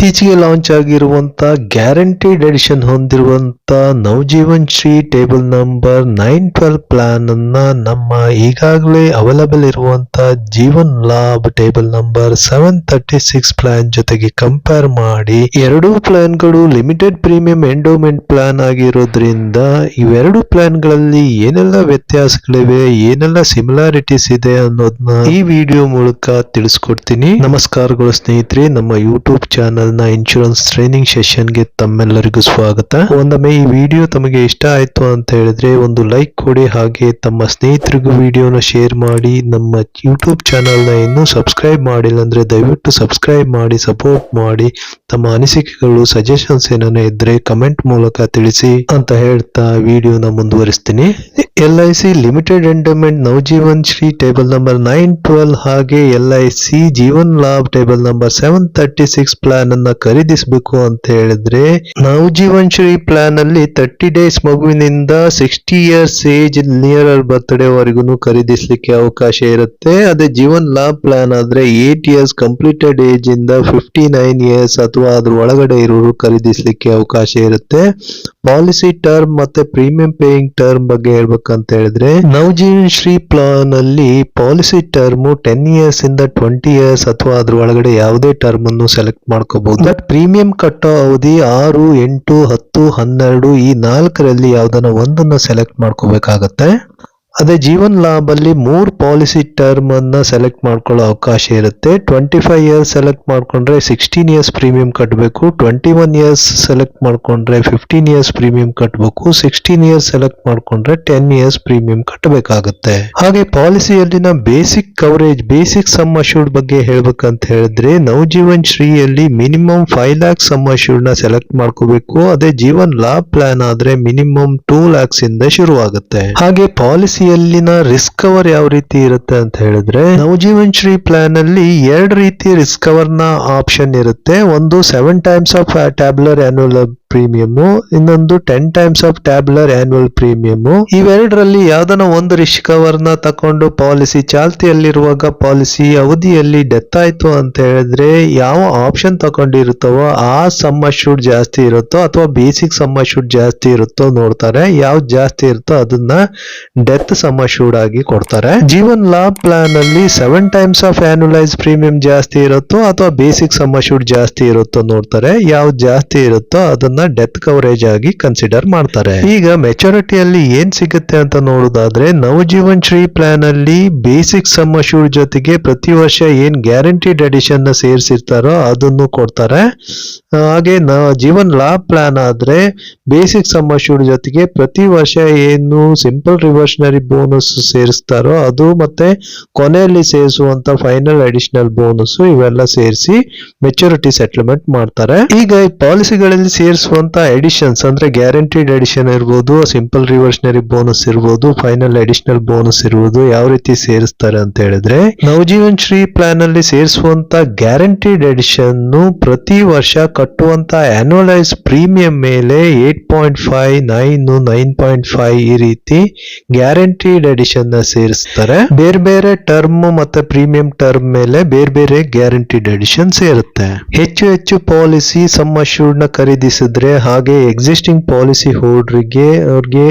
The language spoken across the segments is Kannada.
ಇತ್ತೀಚೆಗೆ ಲಾಂಚ್ ಆಗಿರುವಂತ guaranteed addition ಹೊಂದಿರುವಂತ Navjeevan Shri table number nine twelve plan ಅನ್ನ ನಮ್ಮ ಈಗಾಗಲೇ ಅವೈಲಬಲ್ ಇರುವಂತ Jeevan Labh table number seven thirty six plan ಜೊತೆಗೆ ಕಂಪೇರ್ ಮಾಡಿ ಎರಡೂ ಪ್ಲಾನ್ಗಳು ಲಿಮಿಟೆಡ್ ಪ್ರೀಮಿಯಂ ಎಂಡೋಮೆಂಟ್ ಪ್ಲಾನ್ ಆಗಿರೋದ್ರಿಂದ ಇವೆರಡು ಪ್ಲಾನ್ಗಳಲ್ಲಿ ಏನೆಲ್ಲ ವ್ಯತ್ಯಾಸಗಳಿವೆ, ಏನೆಲ್ಲ ಸಿಮಿಲಾರಿಟೀಸ್ ಇದೆ ಅನ್ನೋದನ್ನ ಈ ವಿಡಿಯೋ ಮೂಲಕ ತಿಳಿಸ್ಕೊಡ್ತೀನಿ. ನಮಸ್ಕಾರಗಳು ಸ್ನೇಹಿತರೆ, ನಮ್ಮ ಯೂಟ್ಯೂಬ್ ಚಾನೆಲ್ ನ ಇನ್ಶೂರೆನ್ಸ್ ಟ್ರೈನಿಂಗ್ ಸೆಷನ್ಗೆ ತಮ್ಮೆಲ್ಲರಿಗೂ ಸ್ವಾಗತ. ಒಂದೊಮ್ಮೆ ಈ ವಿಡಿಯೋ ತಮಗೆ ಇಷ್ಟ ಆಯ್ತು ಅಂತ ಹೇಳಿದ್ರೆ ಒಂದು ಲೈಕ್ ಕೊಡಿ, ಹಾಗೆ ತಮ್ಮ ಸ್ನೇಹಿತರಿಗೂ ವಿಡಿಯೋನ ಶೇರ್ ಮಾಡಿ, ನಮ್ಮ ಯೂಟ್ಯೂಬ್ ಚಾನೆಲ್ನ ಇನ್ನೂ ಸಬ್ಸ್ಕ್ರೈಬ್ ಮಾಡಿಲ್ಲ ಅಂದ್ರೆ ದಯವಿಟ್ಟು ಸಬ್ಸ್ಕ್ರೈಬ್ ಮಾಡಿ ಸಪೋರ್ಟ್ ಮಾಡಿ. ತಮ್ಮ ಅನಿಸಿಕೆಗಳು ಸಜೆಷನ್ಸ್ ಏನಾನ ಇದ್ರೆ ಕಮೆಂಟ್ ಮೂಲಕ ತಿಳಿಸಿ ಅಂತ ಹೇಳ್ತಾ ವಿಡಿಯೋನ ಮುಂದುವರಿಸ್ತೀನಿ. L I C limited endowment Navjeevan Shri table number nine twelve ಹಾಗೆ L I C Jeevan Labh table number seven thirty six plan ಅನ್ನ ಖರೀದಿಸಬೇಕು ಅಂತ ಹೇಳಿದ್ರೆ ನವಜೀವನ್ ಶ್ರೀ ಪ್ಲಾನ್ ಅಲ್ಲಿ thirty days ಮಗುವಿನಿಂದ sixty years age near birthday ವರೆಗೂ ಖರೀದಿಸಲಿಕ್ಕೆ ಅವಕಾಶ ಇರುತ್ತೆ. ಅದೇ ಜೀವನ್ ಲಾಭ್ ಪ್ಲಾನ್ ಆದ್ರೆ ಏಟ್ ಇಯರ್ಸ್ ಕಂಪ್ಲೀಟೆಡ್ ಏಜ್ ಇಂದ ಫಿಫ್ಟಿ ನೈನ್ ಇಯರ್ಸ್ ಅದ್ರ ಒಳಗಡೆ ಇರೋರು ಖರೀದಿಸಲಿಕ್ಕೆ ಅವಕಾಶ ಇರುತ್ತೆ. ಪಾಲಿಸಿ ಟರ್ಮ್ ಮತ್ತೆ ಪ್ರೀಮಿಯಂ ಪೇಯಿಂಗ್ ಟರ್ಮ್ ಬಗ್ಗೆ ಹೇಳ್ಬೇಕಂತ ಹೇಳಿದ್ರೆ ನವಜೀವನ್ ಶ್ರೀ ಪ್ಲಾನ್ ಅಲ್ಲಿ ಪಾಲಿಸಿ ಟರ್ಮ್ ಟೆನ್ ಇಯರ್ಸ್ ಇಂದ ಟ್ವೆಂಟಿ ಇಯರ್ಸ್ ಅಥವಾ ಅದ್ರ ಒಳಗಡೆ ಯಾವುದೇ ಟರ್ಮ್ ಅನ್ನು ಸೆಲೆಕ್ಟ್ ಮಾಡ್ಕೋಬಹುದು. ಬಟ್ ಪ್ರೀಮಿಯಂ ಕಟ್ಟೋ ಅವಧಿ ಆರು, ಎಂಟು, ಹತ್ತು, ಹನ್ನೆರಡು ಈ ನಾಲ್ಕರಲ್ಲಿ ಯಾವ್ದನ್ನ ಒಂದನ್ನ ಸೆಲೆಕ್ಟ್ ಮಾಡ್ಕೋಬೇಕಾಗತ್ತೆ. ಅದೇ ಜೀವನ್ ಲಾಭಲ್ಲಿ ಮೂರ್ ಪಾಲಿಸಿ ಟರ್ಮ್ ಅನ್ನ ಸೆಲೆಕ್ಟ್ ಮಾಡ್ಕೊಳ್ಳೋ ಅವಕಾಶ ಇರುತ್ತೆ. ಟ್ವೆಂಟಿ ಫೈವ್ ಇಯರ್ಸ್ ಸೆಲೆಕ್ಟ್ ಮಾಡ್ಕೊಂಡ್ರೆ ಸಿಕ್ಸ್ಟೀನ್ ಇಯರ್ಸ್ ಪ್ರೀಮಿಯಂ ಕಟ್ಟಬೇಕು ಟ್ವೆಂಟಿ ಒನ್ ಇಯರ್ಸ್ ಸೆಲೆಕ್ಟ್ ಮಾಡ್ಕೊಂಡ್ರೆ ಫಿಫ್ಟೀನ್ ಇಯರ್ಸ್ ಪ್ರೀಮಿಯಂ ಕಟ್ಟಬೇಕು ಸಿಕ್ಸ್ಟೀನ್ ಇಯರ್ಸ್ ಸೆಲೆಕ್ಟ್ ಮಾಡ್ಕೊಂಡ್ರೆ ಟೆನ್ ಇಯರ್ಸ್ ಪ್ರೀಮಿಯಂ ಕಟ್ಟಬೇಕಾಗುತ್ತೆ ಹಾಗೆ ಪಾಲಿಸಿಯಲ್ಲಿನ basic coverage basic sum assured ಬಗ್ಗೆ ಹೇಳ್ಬೇಕಂತ ಹೇಳಿದ್ರೆ ನವಜೀವನ್ ಶ್ರೀಯಲ್ಲಿ ಮಿನಿಮಮ್ ಫೈವ್ ಲ್ಯಾಕ್ ಸಮ್ ಅಶ್ಯೂರ್ಡ್ನ ಸೆಲೆಕ್ಟ್ ಮಾಡ್ಕೋಬೇಕು. ಅದೇ ಜೀವನ್ ಲಾಭ ಪ್ಲಾನ್ ಆದ್ರೆ ಮಿನಿಮಮ್ ಟೂ ಲ್ಯಾಕ್ಸ್ ಇಂದ ಶುರುವಾಗುತ್ತೆ. ಹಾಗೆ ಪಾಲಿಸಿಯಲ್ಲಿನ ರಿಸ್ಕ್ ಕವರ್ ಯಾವ ರೀತಿ ಇರುತ್ತೆ ಅಂತ ಹೇಳಿದ್ರೆ, ನವಜೀವನ್ ಶ್ರೀ ಪ್ಲಾನ್ ಅಲ್ಲಿ ಎರಡು ರೀತಿ ರಿಸ್ಕ್ ಕವರ್ನ ಆಪ್ಷನ್ ಇರುತ್ತೆ. ಒಂದು seven times of tabular annual premium ಇನ್ನೊಂದು ten times of tabular annual premium ಇವೆರಡರಲ್ಲಿ ಯಾವ್ದನ ಒಂದು ರಿಸ್ಕ್ ಕವರ್ನ ತಕೊಂಡು ಪಾಲಿಸಿ ಚಾಲ್ತಿಯಲ್ಲಿರುವಾಗ ಪಾಲಿಸಿ ಅವಧಿಯಲ್ಲಿ ಡೆತ್ ಆಯ್ತು ಅಂತ ಹೇಳಿದ್ರೆ ಯಾವ ಆಪ್ಷನ್ ತಗೊಂಡಿರುತ್ತವೋ ಆ ಸಮ್ ಅಶ್ಯೂರ್ಡ್ ಜಾಸ್ತಿ ಇರುತ್ತೋ ಅಥವಾ ಬೇಸಿಕ್ ಸಮ್ ಶೂಟ್ ಜಾಸ್ತಿ ಇರುತ್ತೋ ನೋಡ್ತಾರೆ. ಯಾವ್ದು ಜಾಸ್ತಿ ಇರುತ್ತೋ ಅದನ್ನ ಡೆತ್ ಸಮ್ ಅಶ್ಯೂರ್ಡ್ ಆಗಿ ಕೊಡ್ತಾರೆ. ಜೀವನ್ ಲಾಭ್ ಪ್ಲಾನ್ ಅಲ್ಲಿ seven times of annualise premium ಜಾಸ್ತಿ ಇರುತ್ತೋ ಅಥವಾ ಬೇಸಿಕ್ ಸಮ್ ಅಶ್ಯೂರ್ಡ್ ಜಾಸ್ತಿ ಇರುತ್ತೋ ನೋಡ್ತಾರೆ. ಯಾವ್ದು ಜಾಸ್ತಿ ಇರುತ್ತೋ ಅದನ್ನ ಡೆತ್ ಕವರೇಜ್ ಆಗಿ ಕನ್ಸಿಡರ್ ಮಾಡ್ತಾರೆ. ಈಗ ಮೆಚುರಿಟಿಯಲ್ಲಿ ಏನ್ ಸಿಗುತ್ತೆ ಅಂತ ನೋಡೋದಾದ್ರೆ ನವಜೀವನ್ ಶ್ರೀ ಪ್ಲಾನ್ ಅಲ್ಲಿ ಬೇಸಿಕ್ ಸಮ್ ಅಶೂರ್ ಜೊತೆಗೆ ಪ್ರತಿ ವರ್ಷ ಏನ್ ಗ್ಯಾರಂಟಿಡ್ ಅಡಿಷನ್ನ ಸೇರಿಸಿರ್ತಾರೋ ಅದನ್ನು ಕೊಡ್ತಾರೆ. ಹಾಗೆ ಜೀವನ್ ಲಾಭ ಪ್ಲಾನ್ ಆದ್ರೆ ಬೇಸಿಕ್ ಸಮ್ ಅಶೂರ್ ಜೊತೆಗೆ ಪ್ರತಿ ವರ್ಷ ಏನು ಸಿಂಪಲ್ ರಿವರ್ಷನರಿ ಬೋನಸ್ ಸೇರಿಸ್ತಾರೋ ಅದು ಮತ್ತೆ ಕೊನೆಯಲ್ಲಿ ಸೇರಿಸುವಂತ ಫೈನಲ್ ಅಡಿಷನಲ್ ಬೋನಸ್ ಇವೆಲ್ಲ ಸೇರಿಸಿ ಮೆಚುರಿಟಿ ಸೆಟ್ಲ್ಮೆಂಟ್ ಮಾಡ್ತಾರೆ. ಈಗ ಈ ಪಾಲಿಸಿಗಳಲ್ಲಿ ಸೇರಿಸುವಂತ ಎಡಿಷನ್ಸ್ ಅಂದ್ರೆ ಗ್ಯಾರಂಟಿಡ್ ಎಡಿಷನ್ ಇರ್ಬೋದು ಸಿಂಪಲ್ ರಿವರ್ಷನರಿ ಬೋನಸ್ ಇರ್ಬೋದು ಫೈನಲ್ ಅಡಿಷನಲ್ ಬೋನಸ್ ಇರ್ಬೋದು, ಯಾವ ರೀತಿ ಸೇರಿಸ್ತಾರೆ ಅಂತ ಹೇಳಿದ್ರೆ ನವಜೀವನ್ ಶ್ರೀ ಪ್ಲಾನ್ ಅಲ್ಲಿ ಸೇರಿಸುವಂತ ಗ್ಯಾರಂಟಿಡ್ ಎಡಿಷನ್ ಪ್ರತಿ ವರ್ಷ ಕಟ್ಟುವಂತ ಆನ್ಯುವಲೈಸ್ ಪ್ರೀಮಿಯಂ ಮೇಲೆ eight point five nine nine point five ಈ ರೀತಿ ಗ್ಯಾರಂಟಿಡ್ ಎಡಿಷನ್ನ ಸೇರಿಸ್ತಾರೆ. ಬೇರೆ ಬೇರೆ ಟರ್ಮ್ ಮತ್ತೆ ಪ್ರೀಮಿಯಂ ಟರ್ಮ್ ಮೇಲೆ ಬೇರೆ ಬೇರೆ ಗ್ಯಾರಂಟಿಡ್ ಎಡಿಷನ್ ಸೇರುತ್ತೆ. ಹೆಚ್ಚು ಹೆಚ್ಚು ಪಾಲಿಸಿ ಸಮ್ ಅಶ್ಯೂರ್ಡ್ನ ಖರೀದಿಸಿದ್ರೆ ಹಾಗೆ ಎಕ್ಸಿಸ್ಟಿಂಗ್ ಪಾಲಿಸಿ ಹೋಲ್ಡ್ರಿಗೆ ಅವ್ರಿಗೆ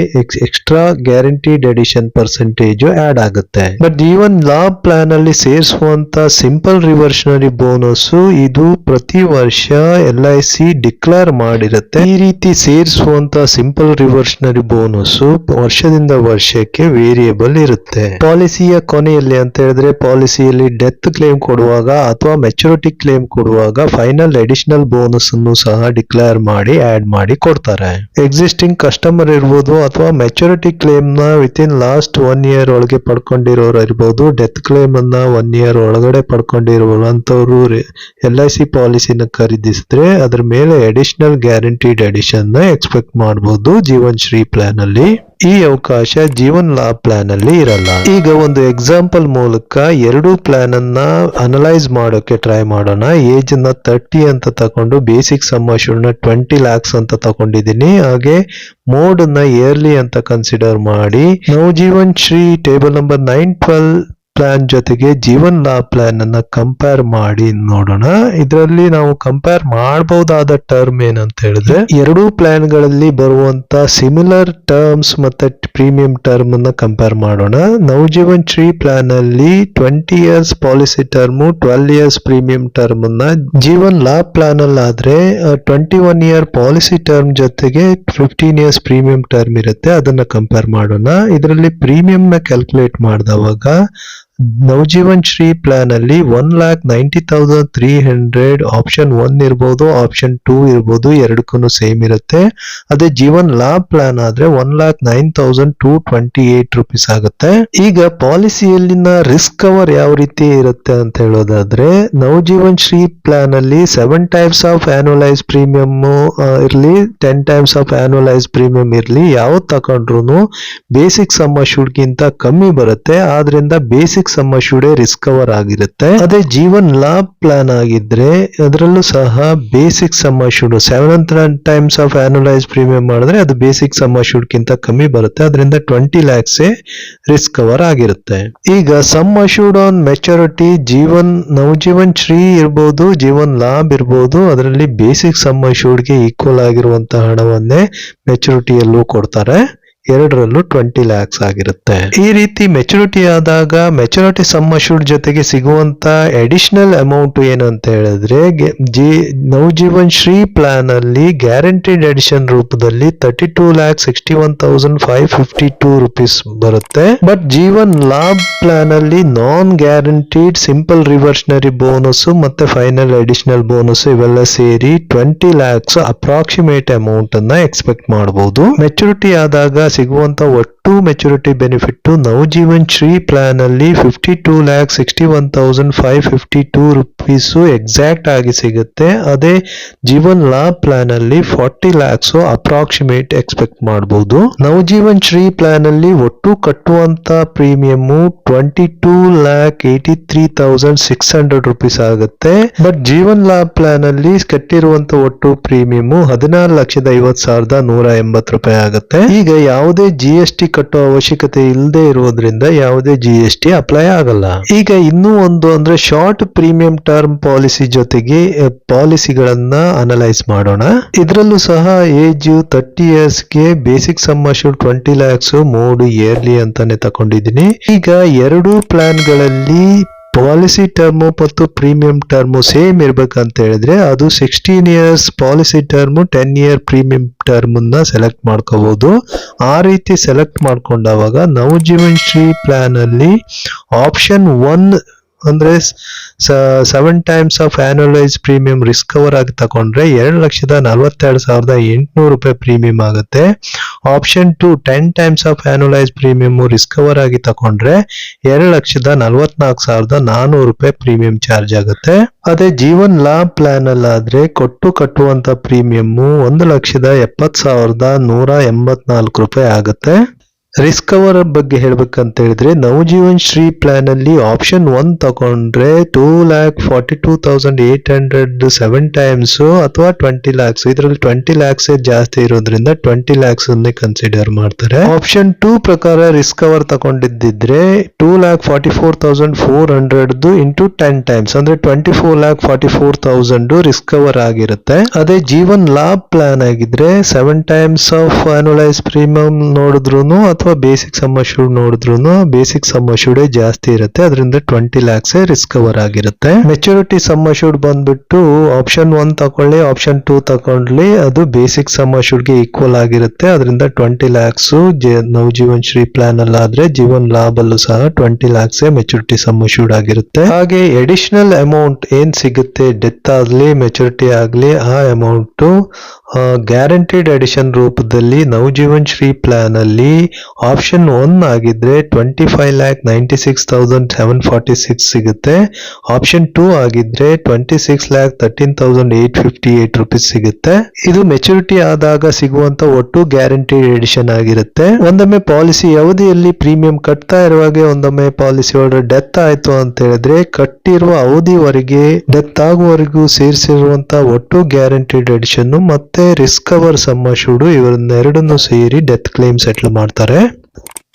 extra guaranteed addition percentage add ಆಗುತ್ತೆ. ಬಟ್ ಈವನ್ ಲಾಭ ಪ್ಲಾನ್ ಅಲ್ಲಿ ಸೇರಿಸುವಂತ ಸಿಂಪಲ್ ರಿವರ್ಷನರಿ ಬೋನಸ್ ಇದು ಪ್ರತಿ ವರ್ಷ ಎಲ್ ಐ ಸಿ ಡಿಕ್ಲೇರ್ ಮಾಡಿರುತ್ತೆ. ಈ ರೀತಿ ಸೇರಿಸುವಂತ ಸಿಂಪಲ್ ರಿವರ್ಷನರಿ ಬೋನಸ್ ವರ್ಷದಿಂದ ವರ್ಷಕ್ಕೆ ವೇರಿಯಬಲ್ ಇರುತ್ತೆ. ಪಾಲಿಸಿಯ ಕೊನೆಯಲ್ಲಿ ಅಂತ ಹೇಳಿದ್ರೆ ಪಾಲಿಸಿಯಲ್ಲಿ ಡೆತ್ ಕ್ಲೇಮ್ ಕೊಡುವಾಗ ಅಥವಾ ಮೆಚುರಿಟಿ ಕ್ಲೇಮ್ ಕೊಡುವಾಗ ಫೈನಲ್ ಅಡಿಷನಲ್ ಬೋನಸ್ ಅನ್ನು ಸಹ ಡಿಕ್ಲೇರ್ ಮಾಡಿ ಆಡ್ ಮಾಡಿ ಕೊಡ್ತಾರೆ. ಎಕ್ಸಿಸ್ಟಿಂಗ್ ಕಸ್ಟಮರ್ ಇರ್ಬೋದು ಅಥವಾ ಮೆಚುರಿಟಿ ಕ್ಲೇಮ್ನ within last one year ಒಳಗೆ ಪಡ್ಕೊಂಡಿರೋರು ಇರ್ಬೋದು ಡೆತ್ ಕ್ಲೇಮ್ ಅನ್ನ ಒನ್ ಇಯರ್ ಒಳಗಡೆ ಪಡ್ಕೊಂಡಿರುವಂತವ್ರು ಎಲ್ ಐ ಸಿ ಪಾಲಿಸಿನ ಖರೀದಿಸಿದ್ರೆ ಅದ್ರ ಮೇಲೆ ಅಡಿಷನಲ್ ಗ್ಯಾರಂಟಿಡ್ ಅಡಿಷನ್ನ ಎಕ್ಸ್ಪೆಕ್ಟ್ ಮಾಡಬಹುದು ಜೀವನ್ ಶ್ರೀ ಪ್ಲಾನ್ ಅಲ್ಲಿ. ಈ ಅವಕಾಶ ಜೀವನ್ ಲಾ ಪ್ಲಾನ್ ಅಲ್ಲಿ ಇರಲ್ಲ. ಈಗ ಒಂದು ಎಕ್ಸಾಂಪಲ್ ಮೂಲಕ ಎರಡು ಪ್ಲಾನ್ ಅನ್ನ ಅನಲೈಸ್ ಮಾಡೋಕೆ ಟ್ರೈ ಮಾಡೋಣ. ಏಜ್ನ ತರ್ಟಿ ಅಂತ ತಕೊಂಡು ಬೇಸಿಕ್ ಸಮ್ನ ಟ್ವೆಂಟಿ ಲ್ಯಾಕ್ಸ್ ಅಂತ ತಗೊಂಡಿದ್ದೀನಿ. ಹಾಗೆ ಮೋಡ್ನ ಇಯರ್ಲಿ ಅಂತ ಕನ್ಸಿಡರ್ ಮಾಡಿ. Navjeevan Shri table number nine twelve plan ಜೊತೆಗೆ ಜೀವನ್ ಲಾ ಪ್ಲಾನ್ ಅನ್ನ ಕಂಪೇರ್ ಮಾಡಿ ನೋಡೋಣ. ಇದರಲ್ಲಿ ನಾವು ಕಂಪೇರ್ ಮಾಡಬಹುದಾದ ಟರ್ಮ್ ಏನಂತ ಹೇಳಿದ್ರೆ, ಎರಡೂ ಪ್ಲಾನ್ಗಳಲ್ಲಿ ಬರುವಂತ ಸಿಮಿಲರ್ ಟರ್ಮ್ಸ್ ಮತ್ತೆ ಪ್ರೀಮಿಯಂ ಟರ್ಮ್ ಅನ್ನ ಕಂಪೇರ್ ಮಾಡೋಣ. ನವಜೀವನ್ ಶ್ರೀ ಪ್ಲಾನ್ ಅಲ್ಲಿ twenty years policy term twelve years premium term ಅನ್ನ ಜೀವನ್ ಲಾ ಪ್ಲಾನ್ ಅಲ್ಲಿ ಆದ್ರೆ twenty one year policy term ಜೊತೆಗೆ ಫಿಫ್ಟೀನ್ ಇಯರ್ಸ್ ಪ್ರೀಮಿಯಂ ಟರ್ಮ್ ಇರುತ್ತೆ. ಅದನ್ನ ಕಂಪೇರ್ ಮಾಡೋಣ. ಇದರಲ್ಲಿ ಪ್ರೀಮಿಯಂ ನ ಕ್ಯಾಲ್ಕುಲೇಟ್ ಮಾಡಿದವಾಗ ನವಜೀವನ್ ಶ್ರೀ ಪ್ಲಾನ್ ಅಲ್ಲಿ one lakh ninety thousand three hundred option one ಇರ್ಬೋದು, ಆಪ್ಷನ್ ಟೂ ಇರ್ಬೋದು ಎರಡಕ್ಕೂ ಸೇಮ್ ಇರುತ್ತೆ. ಅದೇ ಜೀವನ್ ಲಾಭ ಪ್ಲಾನ್ ಆದ್ರೆ one lakh nine thousand two twenty eight rupees ಆಗುತ್ತೆ. ಈಗ ಪಾಲಿಸಿಯಲ್ಲಿನ ರಿಸ್ಕ್ ಕವರ್ ಯಾವ ರೀತಿ ಇರುತ್ತೆ ಅಂತ ಹೇಳೋದಾದ್ರೆ, ನವಜೀವನ್ ಶ್ರೀ ಪ್ಲಾನ್ ಅಲ್ಲಿ seven types of annualise premium ಇರಲಿ ten times of annualise premium ಇರಲಿ, ಯಾವ್ದು ತಗೊಂಡ್ರು ಬೇಸಿಕ್ ಸಮ್ ಗಿಂತ ಕಮ್ಮಿ ಬರುತ್ತೆ. ಆದ್ರಿಂದ ಬೇಸಿಕ್ ಸಮ್ ಅಶ್ಯೂಡೇ ರಿಸ್ಕವರ್ ಕವರ್ ಆಗಿರುತ್ತೆ. ಅದೇ ಜೀವನ್ ಲಾಭ್ ಪ್ಲಾನ್ ಆಗಿದ್ರೆ ಅದರಲ್ಲೂ ಸಹ basic sum assured seven times of annualise premium ಮಾಡಿದ್ರೆ ಅದು ಬೇಸಿಕ್ ಸಮ್ ಗಿಂತ ಕಮ್ಮಿ ಬರುತ್ತೆ. ಅದರಿಂದ ಟ್ವೆಂಟಿ ಲ್ಯಾಕ್ಸ್ ರಿಸ್ಕ್ ಕವರ್ ಆಗಿರುತ್ತೆ. ಈಗ sum assured on maturity, Jeevan Navjeevan Shri ಇರ್ಬೋದು, ಜೀವನ್ ಲಾಬ್ ಇರ್ಬೋದು, ಅದರಲ್ಲಿ ಬೇಸಿಕ್ ಸಮ್ಗೆ ಈಕ್ವಲ್ ಆಗಿರುವಂತಹ ಹಣವನ್ನೇ ಮೆಚುರಿಟಿಯಲ್ಲೂ ಕೊಡ್ತಾರೆ. ಎರಡರಲ್ಲೂ ಟ್ವೆಂಟಿ ಲ್ಯಾಕ್ಸ್ ಆಗಿರುತ್ತೆ. ಈ ರೀತಿ ಮೆಚುರಿಟಿ ಆದಾಗ ಮೆಚುರಿಟಿ ಸಮ್ ಅಶ್ಯೂರ್ಡ್ ಜೊತೆಗೆ ಸಿಗುವಂತ ಅಡಿಷನಲ್ ಅಮೌಂಟ್ ಅಂತ ಹೇಳಿದ್ರೆ ಜಿ ನವಜೀವನ್ ಶ್ರೀ ಪ್ಲಾನ್ ಅಲ್ಲಿ ಗ್ಯಾರಂಟಿಡ್ ಅಡಿಷನ್ ರೂಪದಲ್ಲಿ thirty two lakh sixty one thousand five fifty two rupees ಬರುತ್ತೆ. ಬಟ್ ಜೀವನ್ ಲಾಭ್ ಪ್ಲಾನ್ ಅಲ್ಲಿ non guaranteed simple reversionary bonus ಮತ್ತೆ ಫೈನಲ್ ಅಡಿಷನಲ್ ಬೋನಸ್ ಇವೆಲ್ಲ ಸೇರಿ ಟ್ವೆಂಟಿ ಲ್ಯಾಕ್ಸ್ ಅಪ್ರಾಕ್ಸಿಮೇಟ್ ಅಮೌಂಟ್ ಅನ್ನ ಎಕ್ಸ್ಪೆಕ್ಟ್ ಮಾಡಬಹುದು ಮೆಚುರಿಟಿ ಆದಾಗ ಸಿಗುವಂತ ಒಟ್ಟು maturity benefit Navjeevan Shri plan ಅಲ್ಲಿ fifty two lakh sixty one thousand five fifty two rupees exact ಆಗಿ ಸಿಗುತ್ತೆ. ಅದೇ ಜೀವನ್ ಲಾಭ್ ಪ್ಲಾನ್ ಅಲ್ಲಿ ಫಾರ್ಟಿ ಲ್ಯಾಕ್ಸ್ ಅಪ್ರಾಕ್ಸಿಮೇಟ್ ಎಕ್ಸ್ಪೆಕ್ಟ್ ಮಾಡಬಹುದು ನವಜೀವನ್ ಶ್ರೀ ಪ್ಲಾನ್ ಅಲ್ಲಿ ಒಟ್ಟು ಕಟ್ಟುವಂತ premium twenty two lakh eighty three thousand six hundred rupees ಆಗುತ್ತೆ. ಬಟ್ ಜೀವನ್ ಲಾಭ್ ಪ್ಲಾನ್ ಅಲ್ಲಿ ಕಟ್ಟಿರುವಂತ ಒಟ್ಟು ಪ್ರೀಮಿಯಂ ಹದಿನಾರು ಲಕ್ಷದ ಐವತ್ ಸಾವಿರದ ನೂರ ಎಂಬತ್ತು ರೂಪಾಯಿ ಆಗುತ್ತೆ. ಈಗ ಯಾವುದೇ ಜಿ ಎಸ್ ಟಿ ಕಟ್ಟೋ ಅವಶ್ಯಕತೆ ಇಲ್ಲದೆ ಇರುವುದರಿಂದ ಯಾವುದೇ ಜಿ ಎಸ್ ಟಿ ಅಪ್ಲೈ ಆಗಲ್ಲ. ಈಗ ಇನ್ನೂ ಒಂದು ಅಂದ್ರೆ ಶಾರ್ಟ್ ಪ್ರೀಮಿಯಂ ಟರ್ಮ್ ಪಾಲಿಸಿ ಜೊತೆಗೆ ಪಾಲಿಸಿಗಳನ್ನ ಅನಲೈಸ್ ಮಾಡೋಣ. ಇದರಲ್ಲೂ ಸಹ age thirty ಇಯರ್ಸ್ಗೆ basic sum assure twenty lakhs ಮೂರು ಇಯರ್ಲಿ ಅಂತಾನೆ ತಕೊಂಡಿದ್ದೀನಿ. ಈಗ ಎರಡು ಪ್ಲಾನ್ಗಳಲ್ಲಿ ಪಾಲಿಸಿ ಟರ್ಮು ಮತ್ತು ಪ್ರೀಮಿಯಂ ಟರ್ಮು ಸೇಮ್ ಇರಬೇಕಂತ ಹೇಳಿದ್ರೆ ಅದು sixteen years policy term ten year premium ಟರ್ಮನ್ನ select ಮಾಡ್ಕೋಬಹುದು ಆ ರೀತಿ ಸೆಲೆಕ್ಟ್ ಮಾಡ್ಕೊಂಡಾಗ ನವಜೀವನ್ ಶ್ರೀ ಪ್ಲಾನ್ ಅಲ್ಲಿ ಆಪ್ಷನ್ ಒನ್ ಅಂದ್ರೆ seven times of annualise premium risk cover cover ಆಗಿ ತಗೊಂಡ್ರೆ ಎರಡು ಲಕ್ಷದ ನಲವತ್ತೆರಡು ಸಾವಿರದ ಎಂಟುನೂರು ರೂಪಾಯಿ ಪ್ರೀಮಿಯಂ ಆಗುತ್ತೆ. Option two ten times of annualise premium risk cover cover ಆಗಿ ತಗೊಂಡ್ರೆ ಎರಡು ಲಕ್ಷದ ನಲವತ್ನಾಲ್ಕು ಸಾವಿರದ ನಾನೂರು ರೂಪಾಯಿ ಪ್ರೀಮಿಯಂ ಚಾರ್ಜ್ ಆಗುತ್ತೆ. ಅದೇ ಜೀವನ್ ಲಾಭ ಪ್ಲಾನ್ ಅಲ್ಲಾದ್ರೆ ಕೊಟ್ಟು ಕಟ್ಟುವಂತ ಪ್ರೀಮಿಯಂ ಒಂದು ಲಕ್ಷದ ಎಪ್ಪತ್ ಸಾವಿರದ ನೂರ ಎಂಬತ್ನಾಲ್ಕು ರೂಪಾಯಿ ಆಗುತ್ತೆ. ರಿಸ್ಕ್ ಅವರ್ ಬಗ್ಗೆ ಹೇಳ್ಬೇಕಂತ ಹೇಳಿದ್ರೆ ನವಜೀವನ್ ಶ್ರೀ ಪ್ಲಾನ್ ಅಲ್ಲಿ ಆಪ್ಷನ್ ಒನ್ ತಗೊಂಡ್ರೆ two lakh forty two thousand eight hundred seven times ಅಥವಾ ಟ್ವೆಂಟಿ ಲ್ಯಾಕ್ಸ್ ಇದರಲ್ಲಿ ಟ್ವೆಂಟಿ ಲ್ಯಾಕ್ಸ್ ಜಾಸ್ತಿ ಇರೋದ್ರಿಂದ ಟ್ವೆಂಟಿ ಲ್ಯಾಕ್ಸ್ ಅನ್ನೇ ಕನ್ಸಿಡರ್ ಮಾಡ್ತಾರೆ. ಆಪ್ಷನ್ ಟೂ ಪ್ರಕಾರ risk hour ತಗೊಂಡಿದ್ದಿದ್ರೆ two lakh forty four thousand four hundred into ten times ಅಂದ್ರೆ twenty four lakh forty four thousand risk hour ಆಗಿರುತ್ತೆ. ಅದೇ ಜೀವನ್ ಲಾಭ್ ಪ್ಲಾನ್ ಆಗಿದ್ರೆ seven times of annualise premium ನೋಡಿದ್ರು ಅಥವಾ ಬೇಸಿಕ್ ಸಮ್ ಅಶ್ಯೂರ್ಡ್ ನೋಡಿದ್ರು ಬೇಸಿಕ್ ಸಮ್ ಅಶ್ಯೂರ್ಡ್ ಜಾಸ್ತಿ ಇರುತ್ತೆ. ಅದರಿಂದ ಟ್ವೆಂಟಿ ಲ್ಯಾಕ್ಸ್ ರಿಸ್ಕ್ ಕವರ್ ಆಗಿರುತ್ತೆ. ಮೆಚುರಿಟಿ ಸಮ್ ಅಶ್ಯೂರ್ಡ್ ಬಂದ್ಬಿಟ್ಟು ಆಪ್ಷನ್ ಒನ್ ತಕೊಳ್ಳಿ ಆಪ್ಷನ್ ಟೂ ತಕೊಂಡ್ಲಿ ಅದು ಬೇಸಿಕ್ ಸಮ್ಗೆ ಈಕ್ವಲ್ ಆಗಿರುತ್ತೆ. ಅದರಿಂದ ಟ್ವೆಂಟಿ ಲ್ಯಾಕ್ಸ್ ನವಜೀವನ್ ಶ್ರೀ ಪ್ಲಾನ್ ಅಲ್ಲಾದ್ರೆ ಜೀವನ್ ಲಾಭ ಅಲ್ಲೂ ಸಹ twenty lakhs maturity sum assured ಆಗಿರುತ್ತೆ. ಹಾಗೆ ಎಡಿಷನಲ್ ಅಮೌಂಟ್ ಏನ್ ಸಿಗುತ್ತೆ? ಡೆತ್ ಆಗ್ಲಿ ಮೆಚುರಿಟಿ ಆಗ್ಲಿ, ಆ ಅಮೌಂಟ್ ಗ್ಯಾರಂಟಿಡ್ ಅಡಿಷನ್ ರೂಪದಲ್ಲಿ ನವಜೀವನ್ ಶ್ರೀ ಪ್ಲಾನ್ ಅಲ್ಲಿ ಆಪ್ಷನ್ ಒನ್ ಆಗಿದ್ರೆ twenty five lakh ninety six thousand seven forty six ಸಿಗುತ್ತೆ. ಆಪ್ಷನ್ ಟೂ ಆಗಿದ್ರೆ twenty six lakh thirteen thousand eight fifty eight rupees ಸಿಗುತ್ತೆ. ಇದು ಮೆಚುರಿಟಿ ಆದಾಗ ಸಿಗುವಂತ ಒಟ್ಟು ಗ್ಯಾರಂಟಿಡ್ ಎಡಿಷನ್ ಆಗಿರುತ್ತೆ. ಒಂದೊಮ್ಮೆ ಪಾಲಿಸಿ ಅವಧಿಯಲ್ಲಿ ಪ್ರೀಮಿಯಂ ಕಟ್ತಾ ಇರುವಾಗೆ ಒಂದೊಮ್ಮೆ ಪಾಲಿಸಿ ಹೋಲ್ಡರ್ ಡೆತ್ ಆಯ್ತು ಅಂತ ಹೇಳಿದ್ರೆ ಕಟ್ಟಿರುವ ಅವಧಿವರೆಗೆ ಡೆತ್ ಆಗುವವರೆಗೂ ಸೇರಿಸಿರುವಂತ ಒಟ್ಟು ಗ್ಯಾರಂಟಿಡ್ ಎಡಿಷನ್ ಮತ್ತೆ ರಿಸ್ಕ್ ಕವರ್ ಸಮ್ ಶೂಡು ಇವರನ್ನೆರಡನ್ನು ಸೇರಿ ಡೆತ್ ಕ್ಲೇಮ್ ಸೆಟ್ಲ್ ಮಾಡ್ತಾರೆ.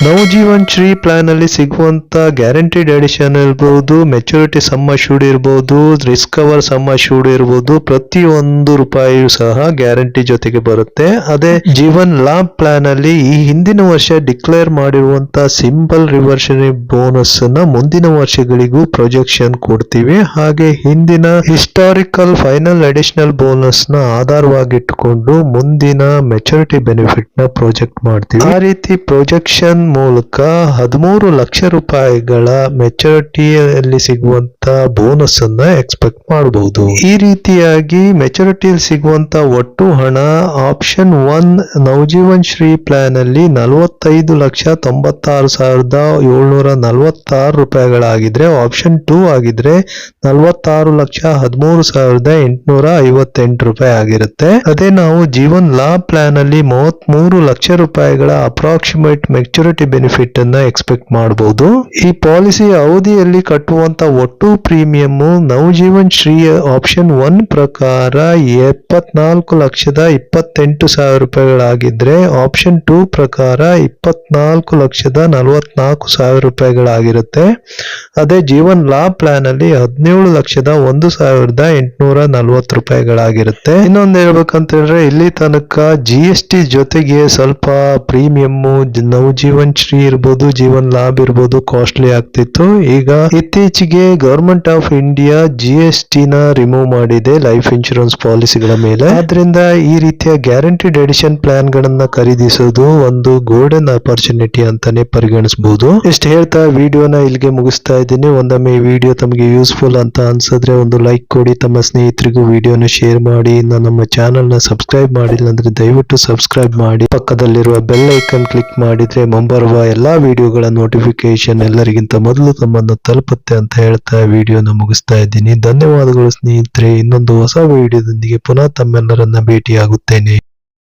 ನವಜೀವನ್ ಶ್ರೀ ಪ್ಲಾನ್ ಅಲ್ಲಿ ಸಿಗುವಂತ ಗ್ಯಾರಂಟಿಡ್ ಎಡಿಷನ್ ಇರ್ಬೋದು, ಮೆಚುರಿಟಿ ಸಮ್ಮ ಶೂಡ್ ಇರಬಹುದು ರಿಸ್ಕ್ ಕವರ್ ಸಮ್ಮ ಶೂಡ್ ಇರಬಹುದು ಪ್ರತಿಯೊಂದು ರೂಪಾಯಿಯು ಸಹ ಗ್ಯಾರಂಟಿ ಜೊತೆಗೆ ಬರುತ್ತೆ. ಅದೇ ಜೀವನ್ ಲಾಭ್ ಪ್ಲಾನ್ ಅಲ್ಲಿ ಈ ಹಿಂದಿನ ವರ್ಷ ಡಿಕ್ಲೇರ್ ಮಾಡಿರುವಂತಹ ಸಿಂಪಲ್ ರಿವರ್ಷನರಿ ಬೋನಸ್ನ ಮುಂದಿನ ವರ್ಷಗಳಿಗೂ ಪ್ರೊಜೆಕ್ಷನ್ ಕೊಡ್ತೀವಿ. ಹಾಗೆ ಹಿಂದಿನ ಹಿಸ್ಟಾರಿಕಲ್ ಫೈನಲ್ ಅಡಿಷನಲ್ ಬೋನಸ್ನ ಆಧಾರವಾಗಿಟ್ಟುಕೊಂಡು ಮುಂದಿನ ಮೆಚುರಿಟಿ ಬೆನಿಫಿಟ್ನ ಪ್ರೊಜೆಕ್ಟ್ ಮಾಡ್ತೀವಿ. ಆ ರೀತಿ ಪ್ರೊಜೆಕ್ಷನ್ ಮೂಲಕ ಹದಿಮೂರು ಲಕ್ಷ ರೂಪಾಯಿಗಳ ಮೆಚುರಿಟಿಯಲ್ಲಿ ಸಿಗುವಂತ ಬೋನಸ್ ಅನ್ನ ಎಕ್ಸ್ಪೆಕ್ಟ್ ಮಾಡಬಹುದು. ಈ ರೀತಿಯಾಗಿ ಮೆಚುರಿಟಿಯಲ್ಲಿ ಸಿಗುವಂತ ಒಟ್ಟು ಹಣ option one Navjeevan Shree plan ಅಲ್ಲಿ ನಲವತ್ತೈದು ಲಕ್ಷ ತೊಂಬತ್ತಾರು ಸಾವಿರದ ಏಳ್ನೂರ ನಲವತ್ತಾರು ರೂಪಾಯಿಗಳಾಗಿದ್ರೆ ಆಪ್ಷನ್ ಟೂ ಆಗಿದ್ರೆ ನಲವತ್ತಾರು ಲಕ್ಷ ಹದಿಮೂರು ಸಾವಿರದ ಎಂಟುನೂರ ಐವತ್ತೆಂಟು ರೂಪಾಯಿ ಆಗಿರುತ್ತೆ. ಅದೇ ನಾವು ಜೀವನ್ ಲಾ ಪ್ಲಾನ್ ಅಲ್ಲಿ ಮೂವತ್ಮೂರು ಲಕ್ಷ ರೂಪಾಯಿಗಳ ಅಪ್ರಾಕ್ಸಿಮೇಟ್ ಮೆಚುರಿಟಿ ಬೆನಿಫಿಟ್ ಅನ್ನ ಎಕ್ಸ್ಪೆಕ್ಟ್ ಮಾಡಬಹುದು ಈ ಪಾಲಿಸಿ ಅವಧಿಯಲ್ಲಿ ಕಟ್ಟುವಂತ ಒಟ್ಟು premium Navjeevan Shree option one ಪ್ರಕಾರ ಎಪ್ಪತ್ನಾಲ್ಕು ಲಕ್ಷದ ಇಪ್ಪತ್ತೆಂಟು ಸಾವಿರ ರೂಪಾಯಿಗಳಾಗಿದ್ರೆ ಆಪ್ಷನ್ ಟೂ ಪ್ರಕಾರ ಇಪ್ಪತ್ನಾಲ್ಕು ಲಕ್ಷದ ನಲವತ್ನಾಲ್ಕು ಸಾವಿರ ರೂಪಾಯಿಗಳಾಗಿರುತ್ತೆ. ಅದೇ ಜೀವನ್ ಲಾ ಪ್ಲಾನ್ ಅಲ್ಲಿ ಹದಿನೇಳು ಲಕ್ಷದ ಒಂದು ಸಾವಿರದ ಎಂಟುನೂರ ನಲವತ್ತು ರೂಪಾಯಿಗಳಾಗಿರುತ್ತೆ. ಇನ್ನೊಂದು ಹೇಳ್ಬೇಕಂತ ಹೇಳಿದ್ರೆ ಇಲ್ಲಿ ತನಕ ಜಿ ಎಸ್ ಟಿ ಜೊತೆಗೆ ಸ್ವಲ್ಪ ಪ್ರೀಮಿಯಂ ನವಜೀವನ್ ಶ್ರೀ ಇರ್ಬೋದು, ಜೀವನ್ ಲಾಭ್ ಇರ್ಬೋದು ಕಾಸ್ಟ್ಲಿ ಆಗ್ತಿತ್ತು. ಈಗ ಇತ್ತೀಚೆಗೆ government of India G S T ನ ರಿಮೂವ್ ಮಾಡಿದೆ ಲೈಫ್ ಇನ್ಶೂರೆನ್ಸ್ ಪಾಲಿಸಿಗಳ ಮೇಲೆ. ಆದ್ರಿಂದ ಈ ರೀತಿಯ ಗ್ಯಾರಂಟಿಡ್ ಎಡಿಷನ್ ಪ್ಲಾನ್ ಗಳನ್ನ ಖರೀದಿಸೋದು ಒಂದು ಗೋಲ್ಡನ್ ಅಪರ್ಚುನಿಟಿ ಅಂತಾನೆ ಪರಿಗಣಿಸಬಹುದು ಇಷ್ಟು ಹೇಳ್ತಾ ವಿಡಿಯೋನ ಇಲ್ಲಿಗೆ ಮುಗಿಸ್ತಾ ಇದ್ದೀನಿ. ಒಂದೊಮ್ಮೆ ಈ ವಿಡಿಯೋ ತಮಗೆ ಯೂಸ್ಫುಲ್ ಅಂತ ಅನ್ಸಿದ್ರೆ ಒಂದು ಲೈಕ್ ಕೊಡಿ. ತಮ್ಮ ಸ್ನೇಹಿತರಿಗೂ ವಿಡಿಯೋನ ಶೇರ್ ಮಾಡಿ. ಇನ್ನು ನಮ್ಮ ಚಾನೆಲ್ನ ಸಬ್ಸ್ಕ್ರೈಬ್ ಮಾಡಿಲ್ಲ ಅಂದ್ರೆ ದಯವಿಟ್ಟು ಸಬ್ಸ್ಕ್ರೈಬ್ ಮಾಡಿ. ಪಕ್ಕದಲ್ಲಿರುವ ಬೆಲ್ ಐಕನ್ ಕ್ಲಿಕ್ ಮಾಡಿದ್ರೆ ಮುಂಬರುವ ಎಲ್ಲ ವಿಡಿಯೋಗಳ ನೋಟಿಫಿಕೇಶನ್ ಎಲ್ಲರಿಗಿಂತ ಮೊದಲು ತಮ್ಮನ್ನು ತಲುಪುತ್ತೆ ಅಂತ ಹೇಳ್ತಾ ವಿಡಿಯೋನ ಮುಗಿಸ್ತಾ ಇದ್ದೀನಿ. ಧನ್ಯವಾದಗಳು ಸ್ನೇಹಿತರೆ. ಇನ್ನೊಂದು ಹೊಸ ವಿಡಿಯೋದೊಂದಿಗೆ ಪುನಃ ತಮ್ಮೆಲ್ಲರನ್ನ ಭೇಟಿಯಾಗುತ್ತೇನೆ.